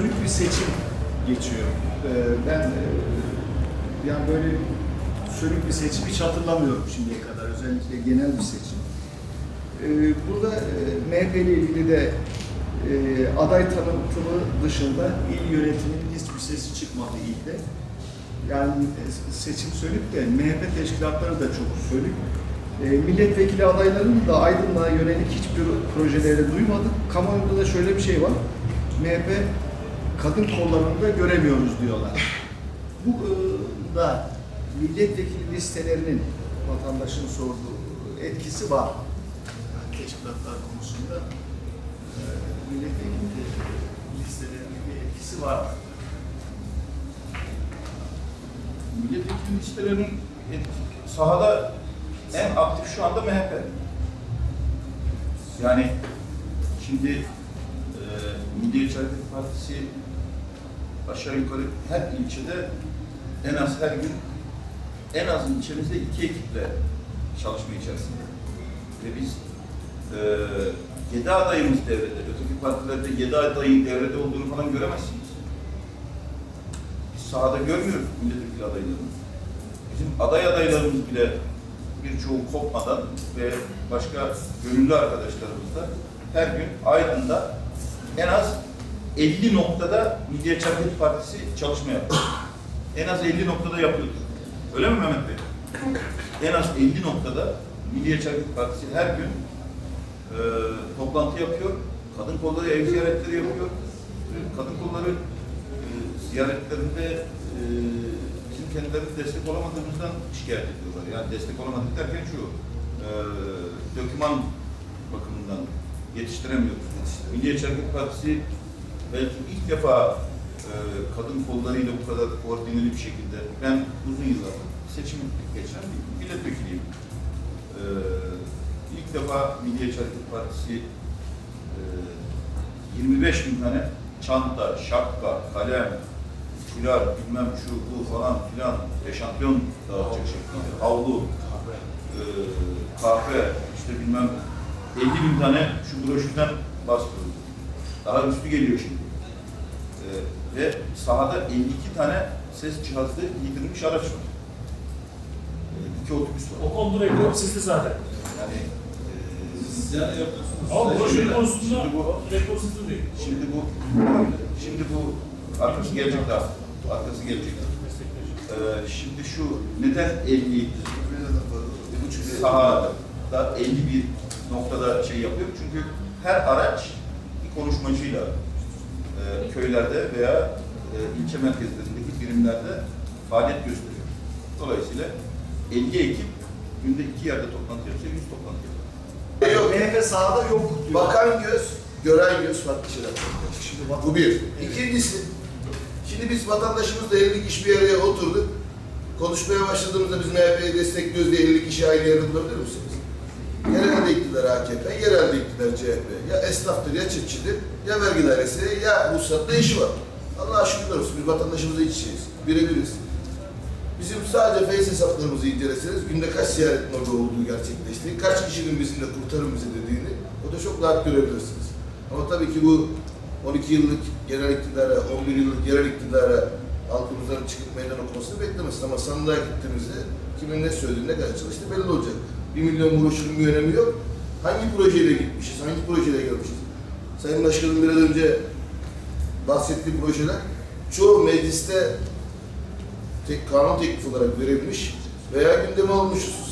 sönük bir seçim geçiyor. Ee, ben e, yani böyle sönük bir seçim hiç hatırlamıyorum şimdiye kadar. Özellikle genel bir seçim. Ee, burada e, MHP ile ilgili de e, aday tanıtımı dışında il yönetiminin hiçbir sesi çıkmadı ilde. Yani seçim sönük de MHP teşkilatları da çok sönük. Milletvekili adaylarının da Aydın'a yönelik hiçbir projeleri duymadık. Kamuoyunda da şöyle bir şey var. MHP kadın kollarını da göremiyoruz diyorlar. Bu e, da milletvekili listelerinin vatandaşın sorduğu etkisi var. Yani teşkilatlar konusunda e, milletvekili listelerinin bir etkisi var. Milletvekili listelerinin sahada en aktif şu anda MHP. Yani şimdi e, Milliyetçi Hareket Partisi aşağı yukarı her ilçede en az her gün en az ilçemizde iki ekiple çalışma içerisinde. Ve biz e, 7 adayımız devrede. Öteki partilerde 7 adayın devrede olduğunu falan göremezsiniz. Biz sahada görmüyoruz milletvekili adaylarını. Bizim aday adaylarımız bile birçoğu kopmadan ve başka gönüllü arkadaşlarımız da her gün Aydın'da en az 50 noktada Milliyetçi Hareket Partisi çalışma yapıyor. En az 50 noktada yapıyordur. Öyle mi Mehmet Bey? En az 50 noktada Milliyetçi Hareket Partisi her gün e, toplantı yapıyor. Kadın kolları ev ziyaretleri yapıyor. E, kadın kolları e, ziyaretlerinde e, bizim kendilerine destek olamadığımızdan şikayet ediyorlar. Yani destek olamadık derken şu, e, döküman bakımından yetiştiremiyoruz. Milliyetçi Hareket Partisi belki ilk defa e, kadın kollarıyla bu kadar koordineli bir şekilde, ben uzun yıllar seçim geçen bir milletvekiliyim. E, ilk defa Milliyetçi Hareket Partisi e, 25 bin tane çanta, şapka, kalem, fular, bilmem şu bu falan filan eşantiyon dağıtacak şeklinde. Havlu, e, kahve, işte bilmem 50 bin tane şu broşürden bastırıldı. Daha üstü geliyor şimdi. E, ve sahada 52 tane ses cihazlı giydirilmiş araç var. E, iki otobüs var. O konuda rekor sizde zaten. Yani e, yapıyorsunuz. Ama konusunda Şimdi bu- değil. Şimdi bu şimdi bu arkası gelecek daha. Arkası gelecek. Ee, şimdi şu neden 50 buçuk sahada 51 noktada şey yapıyor? Çünkü her araç konuşmacıyla e, köylerde veya e, ilçe merkezlerindeki birimlerde faaliyet gösteriyor. Dolayısıyla 50 ekip günde iki yerde toplantı yapsa 100 toplantı yapıyor. Yok. MHP sahada yok diyor. Bakan göz, gören göz farklı şeyler. Şimdi bak- Bu bir. İkincisi, şimdi biz vatandaşımızla 50 kişi bir araya oturduk. Konuşmaya başladığımızda biz MHP'yi destekliyoruz diye 50 kişi aynı yerde bulabilir misiniz? Yerelde iktidar AKP, yerelde iktidar CHP. Ya esnaftır, ya çiftçidir, ya vergi dairesi, ya ruhsatla işi var. Allah'a şükürler olsun biz vatandaşımızla iç içeyiz. Birebiriz. Bizim sadece Face hesaplarımızı inceleseniz günde kaç ziyaretin orada olduğu gerçekleştiği, kaç kişinin bizimle kurtarın bizi dediğini o da çok rahat görebilirsiniz. Ama tabii ki bu 12 yıllık genel iktidara, 11 yıllık yerel iktidara halkımızdan çıkıp meydan okumasını beklemesin. Ama sandığa gittiğimizde kimin ne söylediği, ne kadar çalıştığı belli olacak. 1 milyon broşürün bir önemi yok. Hangi projeyle gitmişiz, hangi projeyle gelmişiz? Sayın Başkanım biraz önce bahsettiği projeler çoğu mecliste tek kanun teklifi olarak verilmiş veya gündeme hususlar.